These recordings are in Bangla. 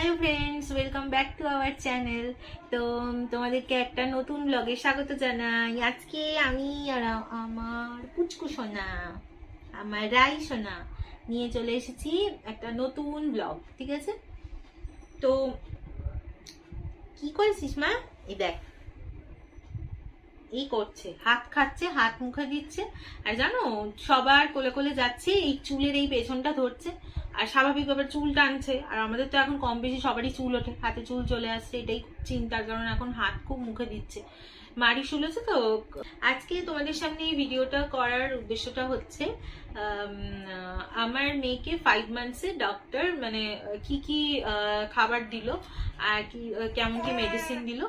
Hello friends welcome back to our channel তো তোমাদেরকে একটা নতুন ব্লগে স্বাগত জানাই। আজকে আমি আর আমার পুচকু সোনা, আমার রাই সোনা নিয়ে চলে এসেছি একটা নতুন ব্লগ ঠিক আছে? তো, কি করেছিস মা? এই দেখ। এই করছে। হাত খাচ্ছে, হাত মুখে দিচ্ছে। আর জানো, সবার কোলে কোলে যাচ্ছে, এই চুলের এই পেছনটা ধরছে। আর স্বাভাবিকভাবে চুল টানছে আর আমাদের তো এখন কম বেশি সবারই চুল ওঠে। হাতে চুল চলে আসছে, এটাই চিন্তার কারণ। এখন হাত খুব মুখে দিচ্ছে। মারি শুলেছে তো? আজকে তোমাদের সামনে এই ভিডিওটা করার উদ্দেশ্যটা হচ্ছে আমার মেয়েকে ফাইভ মান্থসে ডক্টর মানে কি কি খাবার দিল, আর কি কেমন কি মেডিসিন দিল।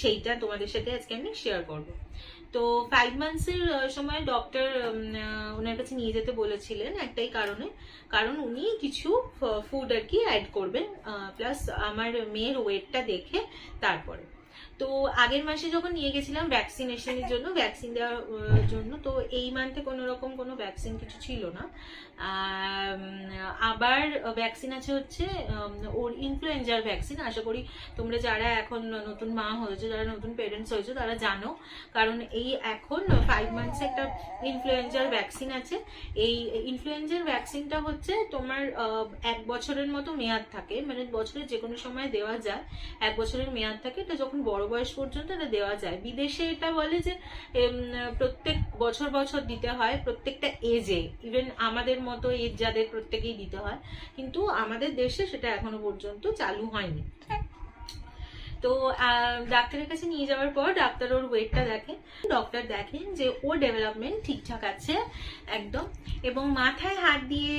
সেইটা তোমাদের সাথে আজকে আমি শেয়ার করব। তো ফাইভ মান্থসের সময় ডক্টর ওনার কাছে নিয়ে যেতে বলেছিলেন একটাই কারণে। কারণ উনি কিছু ফুড আর কি অ্যাড করবেন প্লাস আমার মেয়ের ওয়েটটা দেখে তারপরে। তো আগের মাসে যখন নিয়ে গেছিলাম ভ্যাকসিনেশনের জন্য ভ্যাকসিন দেওয়ার জন্য তো এই মান্থে কোনো রকম কোনো ভ্যাকসিন কিছু ছিল না। আবার ভ্যাকসিন আছে হচ্ছে ওর ইনফ্লুয়েঞ্জার ভ্যাকসিন আশা করি তোমরা যারা এখন নতুন মা হয়েছে যারা নতুন পেরেন্টস হয়েছে তারা জানো। কারণ এই এখন ফাইভ মান্থস একটা ইনফ্লুয়েঞ্জার ভ্যাকসিন আছে। এই ইনফ্লুয়েঞ্জার ভ্যাকসিনটা হচ্ছে তোমার এক বছরের মতো মেয়াদ থাকে। মানে বছরের যে কোনো সময় দেওয়া যায় এক বছরের মেয়াদ থাকে। এটা যখন বড় বয়স পর্যন্ত এটা দেওয়া যায়। বিদেশে এটা বলে যে প্রত্যেক বছর বছর দিতে হয়, প্রত্যেকটা এজে ইভেন আমাদের মতো এজ যাদের প্রত্যেকেই দিতে হয়। কিন্তু আমাদের দেশে সেটা এখনও পর্যন্ত চালু হয়নি। তো ডাক্তারের কাছে নিয়ে যাওয়ার পর ডাক্তার ওর ওয়েটটা দেখেন। ডক্টর দেখেন যে ওর ডেভেলপমেন্ট ঠিকঠাক আছে, একদম। এবং মাথায় হাত দিয়ে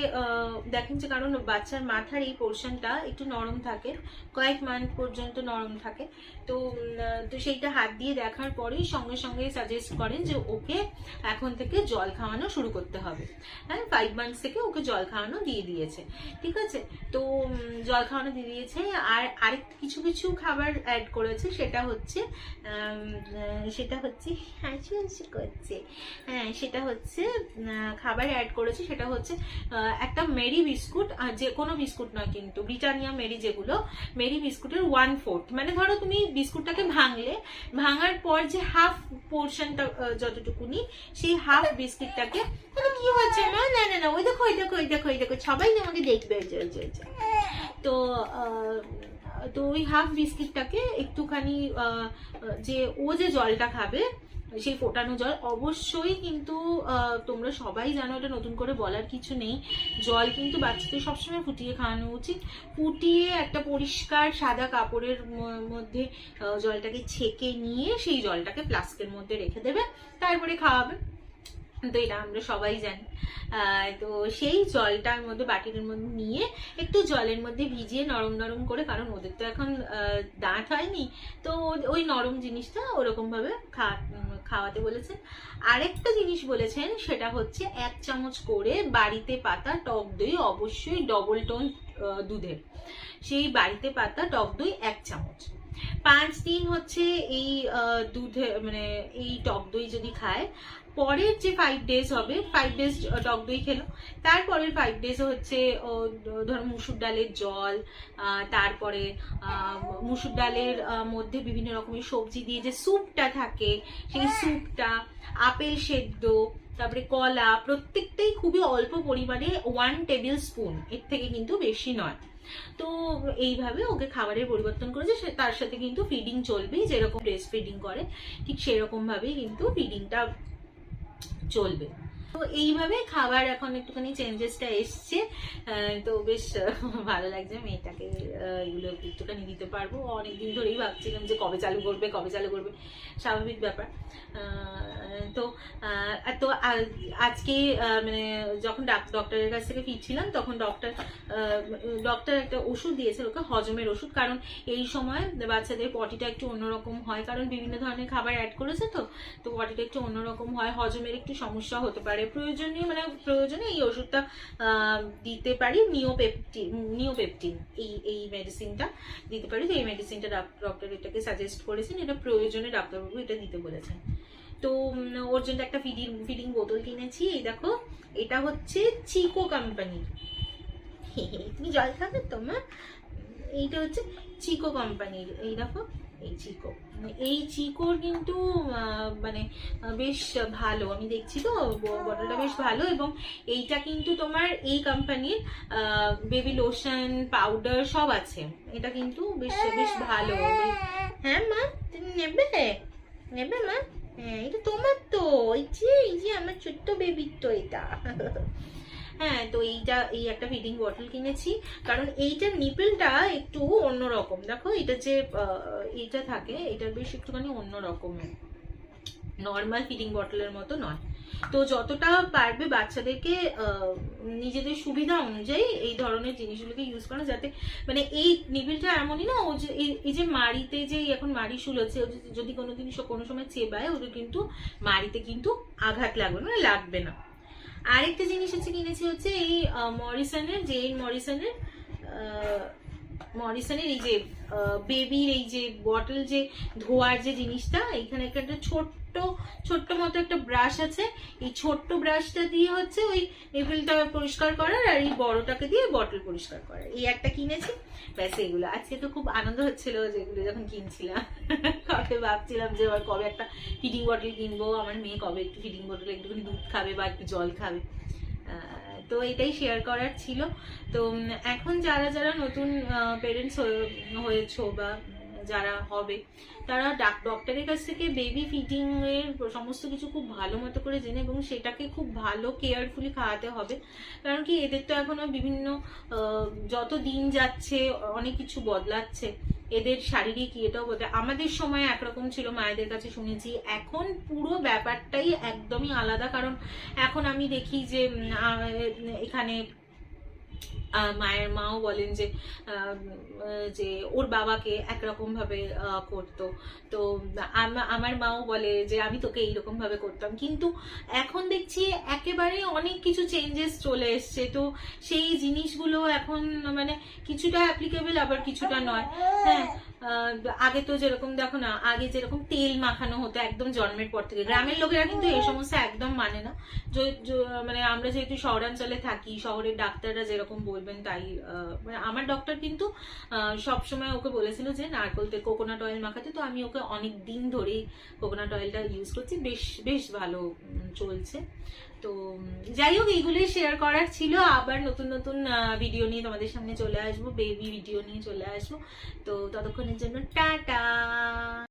দেখেন যে কারণ বাচ্চার মাথার এই পোর্শনটা একটু নরম থাকে, কয়েক মান্থ পর্যন্ত নরম থাকে। তো তো সেইটা হাত দিয়ে দেখার পরেই সঙ্গে সঙ্গে সাজেস্ট করেন যে ওকে এখন থেকে জল খাওয়ানো শুরু করতে হবে। হ্যাঁ ফাইভ মান্থস থেকে ওকে জল খাওয়ানো দিয়ে দিয়েছে। ঠিক আছে? তো জল খাওয়ানো দিয়ে দিয়েছে। আর আরেক, কিছু কিছু খাবার অ্যাড করেছে সেটা হচ্ছে সেটা হচ্ছে হাসি হাসি করছে। হ্যাঁ সেটা হচ্ছে খাবার অ্যাড করেছে সেটা হচ্ছে একটা মেরি বিস্কুট আর যে কোনো বিস্কুট নয় কিন্তু ব্রিটানিয়া মেরি যেগুলো মেরি বিস্কুটের ওয়ান ফোর্থ মানে ধরো তুমি বিস্কুটটাকে ভাঙলে ভাঙার পর যে হাফ পোর্শনটা যতটুকুনি সেই হাফ বিস্কিটটাকে কি হচ্ছে মা? না না না ওই দেখো ওই দেখো ওই দেখো ওই দেখো সবাই আমাকে দেখবে ওই যে, ওই যে। তো তো ওই হাফ বিস্কিটটাকে একটুখানি যে ও যে জলটা খাবে, সেই ফোটানো জল, অবশ্যই কিন্তু তোমরা সবাই জানো এটা নতুন করে বলার কিছু নেই। জল কিন্তু বাচ্চাদের সবসময় ফুটিয়ে খাওয়ানো উচিত। ফুটিয়ে একটা পরিষ্কার সাদা কাপড়ের মধ্যে জলটাকে ছেঁকে নিয়ে সেই জলটাকে ফ্লাস্কের মধ্যে রেখে দেবে। তারপরে খাওয়াবে। তো এটা আমরা সবাই জানি। তো সেই জলটার মধ্যে বাটির মধ্যে নিয়ে একটু জলের মধ্যে ভিজিয়ে নরম নরম করে, কারণ ওদের তো এখন দাঁত হয়নি, তো ওই নরম জিনিসটা ওরকম ভাবে খা- খাওয়াতে বলেছেন। আরেকটা জিনিস বলেছেন, সেটা হচ্ছে এক চামচ করে বাড়িতে পাতা, টক দই, অবশ্যই ডবল টোন দুধের। সেই বাড়িতে পাতা, টক দই এক চামচ। পাঁচ দিন হচ্ছে এই দুধে মানে এই টক দই যদি খায় পরের যে ফাইভ ডেজ হবে ফাইভ ডেজ টক দই খেলো তারপরের ফাইভ ডেজ হচ্ছে ধর মুসুর ডালের জল তারপরে মুসুর ডালের মধ্যে বিভিন্ন রকমের সবজি দিয়ে যে স্যুপটা থাকে সেই স্যুপটা আপেল সেদ্ধ তারপরে কলা, প্রত্যেকটাই খুবই অল্প পরিমাণে ওয়ান টেবিল স্পুন এর থেকে কিন্তু বেশি নয়। তো এইভাবে ওকে খাবারের পরিবর্তন করেছে, সে- তার সাথে কিন্তু ফিডিং চলবেই, যেরকম ব্রেস্ট ফিডিং করে, ঠিক সেরকমভাবেই কিন্তু ফিডিংটা চলবে। তো এইভাবে খাবার এখন একটুখানি চেঞ্জেসটা এসছে। তো বেশ ভালো লাগছে মেয়েটাকে এগুলো একটুখানি দিতে পারব। অনেকদিন ধরেই ভাবছিলাম যে কবে চালু করবে, কবে চালু করবে। স্বাভাবিক ব্যাপার। তো তো আজকে মানে যখন ডাক- ডক্টরের কাছ থেকে ফিরছিলাম, তখন ডক্টর ডক্টর একটা ওষুধ দিয়েছে ওকে হজমের ওষুধ। কারণ এই সময় বাচ্চাদের পটিটা একটু অন্যরকম হয়। কারণ বিভিন্ন ধরনের খাবার অ্যাড করেছে তো তো পটিটা একটু অন্যরকম হয়। হজমের একটু সমস্যা হতে পারে। প্রয়োজনীয় মানে প্রয়োজনে এই ওষুধটা দিতে পারি নিওপেপটিন নিওপেপটিন, এই এই মেডিসিনটা দিতে পারি। তো এই মেডিসিনটা ডক্টর এটাকে সাজেস্ট করেছেন, এটা প্রয়োজনে ডাক্তারবাবু এটা দিতে বলেছেন। তো ওর জন্য একটা ফিডিং ফিডিং বোতল কিনেছি, এই দেখো, এটা হচ্ছে চিকো কোম্পানির তুমি জল খাবে তো, মা? এইটা হচ্ছে চিকো কোম্পানির, এই দেখো। এই চিকো এই চিকোর কিন্তু মানে বেশ ভালো। আমি দেখছি তো বটলটা বেশ ভালো এবং এইটা কিন্তু তোমার এই কোম্পানির বেবি লোশন পাউডার সব আছে। এটা কিন্তু বেশ বেশ ভালো। হ্যাঁ মা, তুমি নেবে? নেবে মা? হ্যাঁ এটা তোমার তো। এই যে এই যে আমার ছোট্ট বেবির তো এটা। হ্যাঁ তো এইটা এই একটা ফিডিং বটল কিনেছি। কারণ এইটার নিপেলটা একটু অন্যরকম। দেখো এটা যে এইটা থাকে এটা বেশ একটুখানি অন্য রকমের নর্মাল ফিডিং বটলের মতো নয়। তো যতটা পারবে বাচ্চাদেরকে নিজেদের সুবিধা অনুযায়ী এই ধরনের জিনিসগুলোকে ইউজ করা যাতে মানে এই নিবিলটা এমনই না ও যে এই- যে মাড়িতে যে এখন মাড়ি শুলোচ্ছে যদি- কোনোদিন সে কোনো সময় চেবায় ওদের কিন্তু মাড়িতে কিন্তু আঘাত লাগবে না, মানে লাগবে না। আরেকটা জিনিস হচ্ছে কিনেছি হচ্ছে এই মরিসনের জেইন মরিসনের মরিসনের এই যে বেবির এই যে বটল যে ধোয়ার যে জিনিসটা এখানে একটা ছোট্ট ছোট্ট মতো একটা ব্রাশ আছে। এই ছোট্ট ব্রাশটা দিয়ে হচ্ছে ওই টেবিলটা পরিষ্কার করার আর এই বড়টাকে দিয়ে বটল পরিষ্কার করার। এই একটা কিনেছি। ব্যাস এগুলো আজকে তো খুব আনন্দ হচ্ছিল যেগুলো যখন কিনছিলাম। কবে ভাবছিলাম যে এবার কবে একটা ফিডিং বটল কিনবো। আমার মেয়ে কবে একটু ফিডিং বটলে একটুখানি দুধ খাবে বা একটু জল খাবে। তো এটাই শেয়ার করার ছিল। তো এখন যারা যারা নতুন পেরেন্টস হয়েছো বা যারা হবে, তারা ডাক- ডক্টরের কাছ থেকে বেবি ফিডিং এর সমস্ত কিছু খুব ভালো মতো করে জেনে এবং সেটাকে খুব ভালো কেয়ারফুলি খাওয়াতে হবে। কারণ কি, এদের তো এখনও বিভিন্ন যত দিন যাচ্ছে অনেক কিছু বদলাচ্ছে। এদের শারীরিক ইয়েটাও বলতে, আমাদের সময় একরকম ছিল, মায়েদের কাছে শুনেছি। এখন পুরো ব্যাপারটাই একদমই আলাদা, কারণ এখন আমি দেখি যে এখানে মায়ের মাও বলেন যে যে ওর বাবাকে একরকমভাবে করতো। তো আমার মাও বলে যে, আমি তোকে এইরকমভাবে করতাম। কিন্তু এখন দেখছি একেবারে অনেক কিছু চেঞ্জেস চলে এসছে। তো সেই জিনিসগুলো এখন মানে কিছুটা অ্যাপ্লিকেবল আবার কিছুটা নয়। হ্যাঁ আগে তো যেরকম দেখো না, আগে যেরকম তেল মাখানো হতো একদম জন্মের পর থেকে। গ্রামের লোকেরা কিন্তু এই সমস্যা একদম মানে না। মানে আমরা যেহেতু শহরাঞ্চলে থাকি, শহরের ডাক্তাররা যেরকম বলবেন তাই মানে আমার ডক্টর কিন্তু সব সময় ওকে বলেছিল যে, নারকোল তেল কোকোনাট অয়েল মাখাতে। তো আমি ওকে অনেক দিন ধরেই কোকোনাট অয়েলটা ইউজ করছি। বেশ বেশ ভালো চলছে। তো যাই হোক, এইগুলোই শেয়ার করার ছিল। আবার নতুন নতুন ভিডিও নিয়ে তোমাদের সামনে চলে আসব বেবি ভিডিও নিয়ে চলে আসব। তো ততক্ষণের জন্য টাটা!